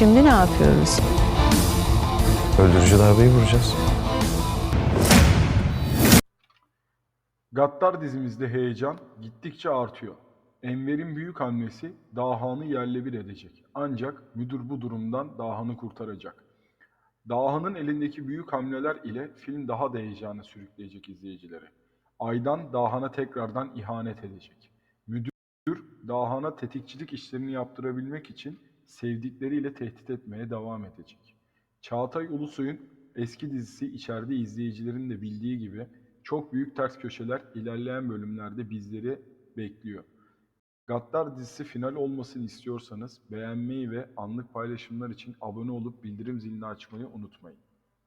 Şimdi ne yapıyoruz? Öldürücü darbeyi vuracağız. Gattar dizimizde heyecan gittikçe artıyor. Enver'in büyük hamlesi Dahan'ı yerle bir edecek. Ancak müdür bu durumdan Dahan'ı kurtaracak. Dahan'ın elindeki büyük hamleler ile film daha da heyecana sürükleyecek izleyicileri. Aydan Dahan'a tekrardan ihanet edecek. Müdür Dahan'a tetikçilik işlerini yaptırabilmek için sevdikleriyle tehdit etmeye devam edecek. Çağatay Ulusoy'un eski dizisi içeride izleyicilerin de bildiği gibi çok büyük ters köşeler ilerleyen bölümlerde bizleri bekliyor. Gattar dizisi final olmasını istiyorsanız beğenmeyi ve anlık paylaşımlar için abone olup bildirim zilini açmayı unutmayın.